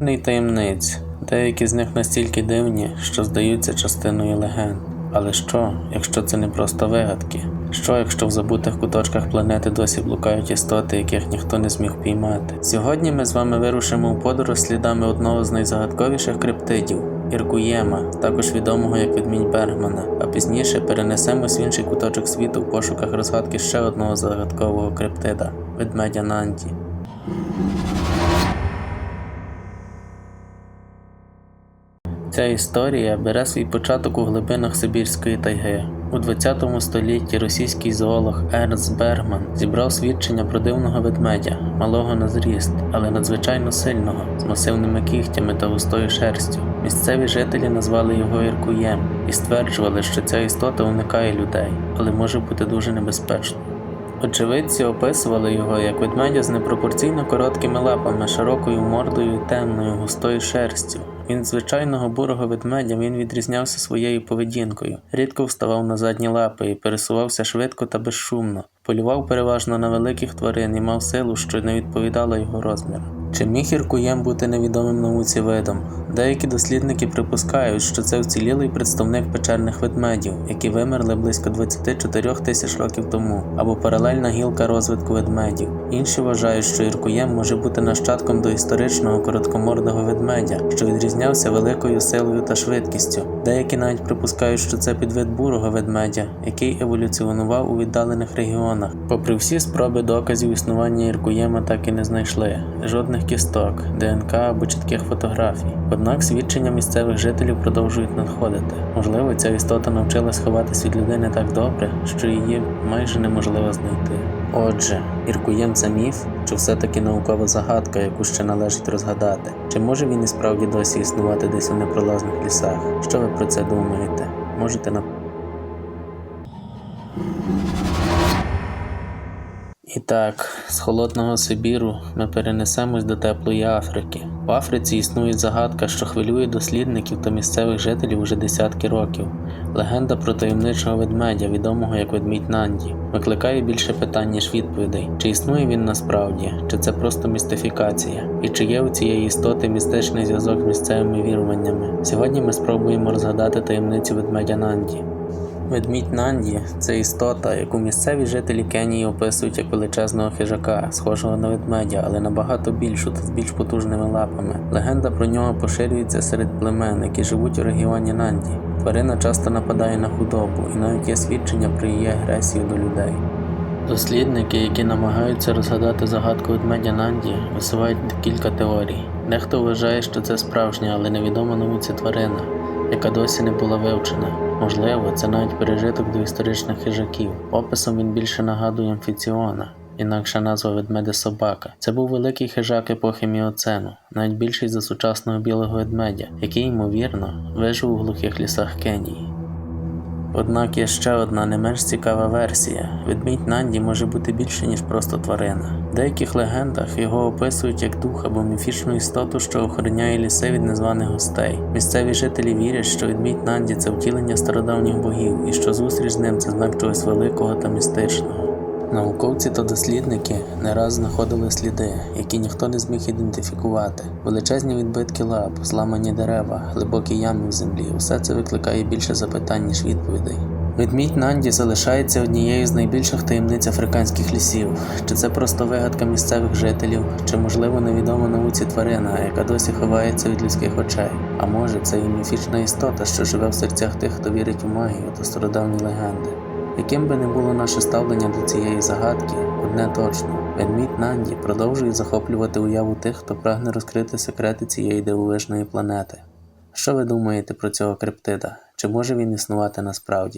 Не таємниць. Деякі з них настільки дивні, що здаються частиною легенд. Але що, якщо це не просто вигадки? Що, якщо в забутих куточках планети досі блукають істоти, яких ніхто не зміг піймати? Сьогодні ми з вами вирушимо у подорож слідами одного з найзагадковіших криптидів Іркуєма, також відомого як відмінь Бергмана, а пізніше перенесемось в інший куточок світу в пошуках розгадки ще одного загадкового криптида ведмедя Нанді. Ця історія бере свій початок у глибинах Сибірської тайги. У 20 столітті російський зоолог Ернст Бергман зібрав свідчення про дивного ведмедя, малого на зріст, але надзвичайно сильного, з масивними кігтями та густою шерстю. Місцеві жителі назвали його Іркуєм і стверджували, що ця істота уникає людей, але може бути дуже небезпечною. Очевидці описували його як ведмедя з непропорційно короткими лапами, широкою мордою і темною густою шерстю. Він звичайного бурого ведмедя він відрізнявся своєю поведінкою, рідко вставав на задні лапи і пересувався швидко та безшумно, полював переважно на великих тварин і мав силу, що не відповідала його розміру. Чи міг Іркуєм бути невідомим науці видом? Деякі дослідники припускають, що це вцілілий представник печерних ведмедів, які вимерли близько 24 тисяч років тому, або паралельна гілка розвитку ведмедів. Інші вважають, що Іркуєм може бути нащадком доісторичного короткомордого ведмедя, що відрізнявся великою силою та швидкістю. Деякі навіть припускають, що це підвид бурого ведмедя, який еволюціонував у віддалених регіонах. Попри всі спроби доказів існування Іркуєма так і не знайшли жодних кісток, ДНК або чітких фотографій. Однак свідчення місцевих жителів продовжують надходити. Можливо, ця істота навчилась ховатись від людини так добре, що її майже неможливо знайти. Отже, Іркуєм це міф, чи все-таки наукова загадка, яку ще належить розгадати? Чи може він і справді досі існувати десь у непролазних лісах? Що ви про це думаєте? Можете на І так, з холодного Сибіру ми перенесемось до теплої Африки. В Африці існує загадка, що хвилює дослідників та місцевих жителів уже десятки років. Легенда про таємничого ведмедя, відомого як ведмідь Нанді, викликає більше питань, ніж відповідей: чи існує він насправді, чи це просто містифікація, і чи є у цієї істоти містичний зв'язок з місцевими віруваннями. Сьогодні ми спробуємо розгадати таємницю ведмедя Нанді. Ведмідь Нанді це істота, яку місцеві жителі Кенії описують як величезного хижака, схожого на ведмедя, але набагато більшу та з більш потужними лапами. Легенда про нього поширюється серед племен, які живуть у регіоні Нанді. Тварина часто нападає на худобу, і навіть є свідчення про її агресію до людей. Дослідники, які намагаються розгадати загадку ведмедя Нанді, висувають кілька теорій. Дехто вважає, що це справжня, але невідома науці тварина, яка досі не була вивчена. Можливо, це навіть пережиток до історичних хижаків. Описом він більше нагадує амфіціона, інакша назва ведмедя собака. Це був великий хижак епохи Міоцену, навіть більший за сучасного білого ведмедя, який, ймовірно, вижив у глухих лісах Кенії. Однак є ще одна не менш цікава версія: ведмідь Нанді може бути більше, ніж просто тварина. В деяких легендах його описують як дух або міфічну істоту, що охороняє ліси від незваних гостей. Місцеві жителі вірять, що ведмідь Нанді це втілення стародавніх богів і що зустріч з ним це знак чогось великого та містичного. Науковці та дослідники не раз знаходили сліди, які ніхто не зміг ідентифікувати. Величезні відбитки лап, зламані дерева, глибокі ями в землі усе це викликає більше запитань, ніж відповідей. Ведмідь Нанді залишається однією з найбільших таємниць африканських лісів. Чи це просто вигадка місцевих жителів, чи можливо невідома науці тварина, яка досі ховається від людських очей? А може, це і міфічна істота, що живе в серцях тих, хто вірить у магію та стародавні легенди. Яким би не було наше ставлення до цієї загадки, одне точно, ведмідь Нанді продовжує захоплювати уяву тих, хто прагне розкрити секрети цієї дивовижної планети. Що ви думаєте про цього криптида? Чи може він існувати насправді?